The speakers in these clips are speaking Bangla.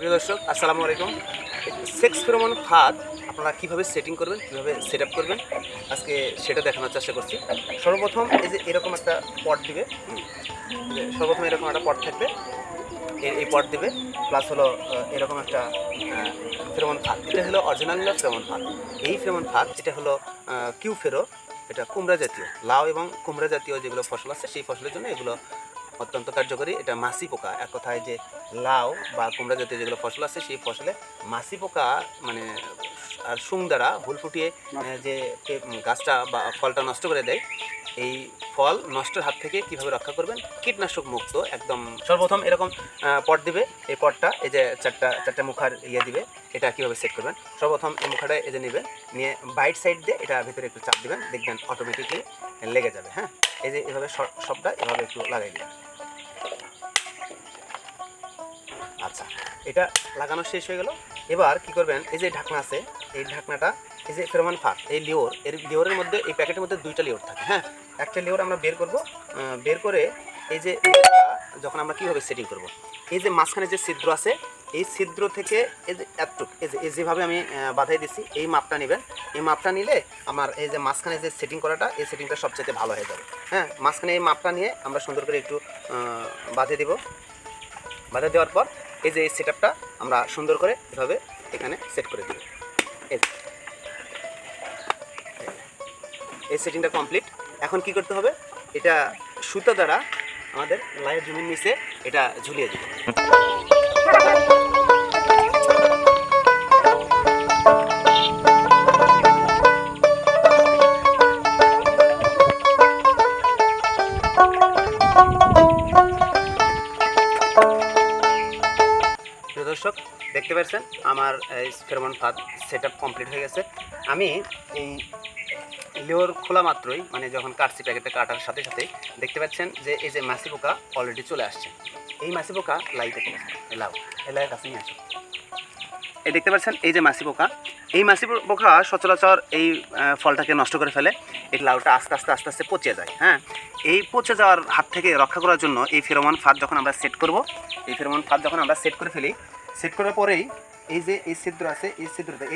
প্রিয় দর্শক, আসসালামু আলাইকুম। সেক্স ফেরোমন ফাঁদ আপনারা কীভাবে সেটিং করবেন, কীভাবে সেট আপ করবেন? আজকে সেটা দেখানোর চেষ্টা করছি। সর্বপ্রথম এই যে এরকম একটা পট দিবে সর্বপ্রথম এরকম একটা পট থাকবে, এই পট দিবে প্লাস হলো এরকম একটা ফেরোমন ফাঁদ এটা হলো অরিজিনাল ফেরোমন ফাঁদ এই ফেরোমন ফাঁদ এটা হলো কিউ ফেরো এটা কুমড়া জাতীয়, লাউ এবং কুমড়া জাতীয় যেগুলো ফসল আছে, সেই ফসলের জন্য এগুলো অত্যন্ত কার্যকরী। এটা মাসি পোকা। এক কথায় যে লাউ বা কুমড়া জাতীয় যেগুলো ফসল আছে সেই ফসলে মাছি পোকা মানে আর সুং দ্বারা হুল ফুটিয়ে যে গাছটা বা ফলটা নষ্ট করে দেয় এই ফল নষ্টের হাত থেকে কীভাবে রক্ষা করবেন? কীটনাশক মুক্ত একদম সর্বপ্রথম এরকম পট দিবে। এই পটটা এই যে চারটা চারটা মুখার ইয়ে দিবে এটা কীভাবে সেট করবেন? সর্বপ্রথম এই মুখাটা এই যে নেবেন নিয়ে বাইট সাইড দিয়ে এটা ভিতরে একটু চাপ দিবেন দেখবেন অটোমেটিকলি লেগে যাবে হ্যাঁ? এই যে এভাবে সব- সবটা এভাবে একটু লাগাই দিবেন। আচ্ছা এটা লাগানো শেষ হয়ে গেল। এবার কি করবেন, এই যে ঢাকনা আছে, এই ঢাকনাটা, এই যে ফেরোমান ফাঁক, এই লিওর এর লিওরের মধ্যে, এই প্যাকেটের মধ্যে দুইটা লিওর থাকে হ্যাঁ? একটা লিওর আমরা বের করব বের করে এই যে যখন আমরা কীভাবে সেটিং করব, এই যে মাঝখানে যে ছিদ্র আছে, এই ছিদ্র থেকে এই যে এতটুক, এই যে, এই যেভাবে আমি বাঁধাই দিচ্ছি এই মাপটা নেবেন, এই মাপটা নিলে আমার এই যে মাঝখানে যে সেটিং করাটা, এই সেটিংটা সবচেয়ে ভালো হয়ে যাবে হ্যাঁ? মাঝখানে এই মাপটা নিয়ে আমরা সুন্দর করে একটু বাঁধে দেবো। বাধা দেওয়ার পর এই যে এই সেট আমরা সুন্দর করে এভাবে এখানে সেট করে দিই এই এই সেটিংটা কমপ্লিট এখন কি করতে হবে? এটা সুতা দ্বারা আমাদের লাইয়ের জমির নিচে এটা ঝুলিয়ে দিব দর্শক, দেখতে পাচ্ছেন আমার এই ফেরোমন ফাঁদ সেট কমপ্লিট হয়ে গেছে। আমি এই লিওর খোলা মাত্রই মানে যখন কাটছি প্যাকেটটা কাটার সাথে সাথে, দেখতে পাচ্ছেন যে এই যে মাসি পোকা অলরেডি চলে আসছে। এই মাছি পোকা লাইতে লাউ এই লাইয়ের কাছে নিয়ে আসো। এই দেখতে পাচ্ছেন, এই যে মাসি পোকা এই মাসি পোকা সচরাচর এই ফলটাকে নষ্ট করে ফেলে। এই লাউটা আস্তে আস্তে আস্তে আস্তে পচে যায় হ্যাঁ? এই পচে যাওয়ার হাত থেকে রক্ষা করার জন্য এই ফেরোমন ফাঁদ যখন আমরা সেট করব, এই ফেরোমন ফাঁদ যখন আমরা সেট করে ফেলি সেট করার পরেই এই যে এই ছিদ্র আছে, এই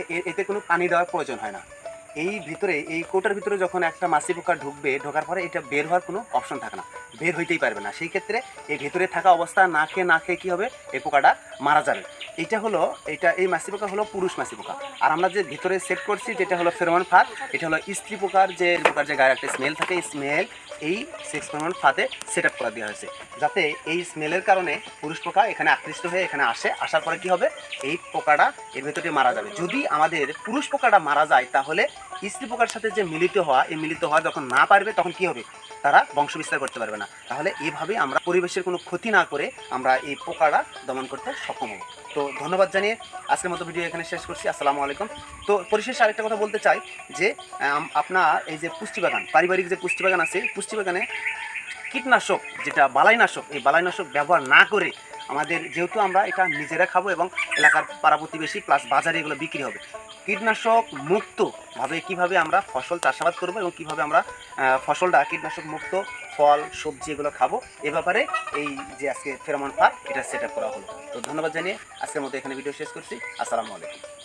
এ- এতে কোনো পানি দেওয়ার প্রয়োজন হয় না। এই ভিতরে, এই কোটার ভিতরে যখন একটা মাছি পোকা ঢুকবে, ঢোকার পরে এটা বের হওয়ার কোনো অপশন থাকে না। বের হইতেই পারবে না। সেই ক্ষেত্রে এই ভিতরে থাকা অবস্থা না খেয়ে না খেয়ে কী হবে? এই পোকাটা মারা যাবে। এটা হলো, এটা এই মাছি পোকা হলো পুরুষ মাসি পোকা। আর আমরা যে ভিতরে সেট করছি, যেটা হলো ফেরোমন ফাঁদ, এটা হলো স্ত্রী পোকার যে পোকার যে গায়ের একটা স্মেল থাকে, এই স্মেল এই সেক্স ফেরোমন ফাঁদে সেট আপ করা দেওয়া হয়েছে। যাতে এই স্মেলের কারণে পুরুষ পোকা এখানে আকৃষ্ট হয়ে এখানে আসে। আসার পরে কি হবে? এই পোকাটা এর ভেতরে মারা যাবে। যদি আমাদের পুরুষ পোকাটা মারা যায়, তাহলে স্ত্রী পোকার সাথে যে মিলিত হওয়া, এই মিলিত হওয়া যখন না পারবে, তখন কি হবে? তারা বংশ বিস্তার করতে পারবে না। তাহলে এভাবে আমরা পরিবেশের কোনো ক্ষতি না করে আমরা এই পোকাটা দমন করতে সক্ষম হব। তো ধন্যবাদ জানিয়ে আজকের মতো ভিডিও এখানে শেষ করছি। আসসালামু আলাইকুম। তো পরিশেষে আরেকটা কথা বলতে চাই যে আপনার এই যে পুষ্টি বাগান পারিবারিক যে পুষ্টি বাগান আছে পুষ্টি বাগানে কীটনাশক, যেটা বালাইনাশক, এই বালাইনাশক ব্যবহার না করে আমাদের যেহেতু আমরা এটা নিজেরা খাব এবং এলাকার পাড়া প্রতিবেশী প্লাস বাজারে এগুলো বিক্রি হবে। কীটনাশক মুক্তভাবে কীভাবে আমরা ফসল চাষাবাদ করব এবং কীভাবে আমরা ফসলটা কীটনাশক মুক্ত ফল, সবজি এগুলো খাব, এ ব্যাপারে এই যে আজকে ফেরোমন পার্ক, এটা সেট করা হলো। তো ধন্যবাদ জানিয়ে আজকের মতো এখানে ভিডিও শেষ করছি। আসসালামু আলাইকুম।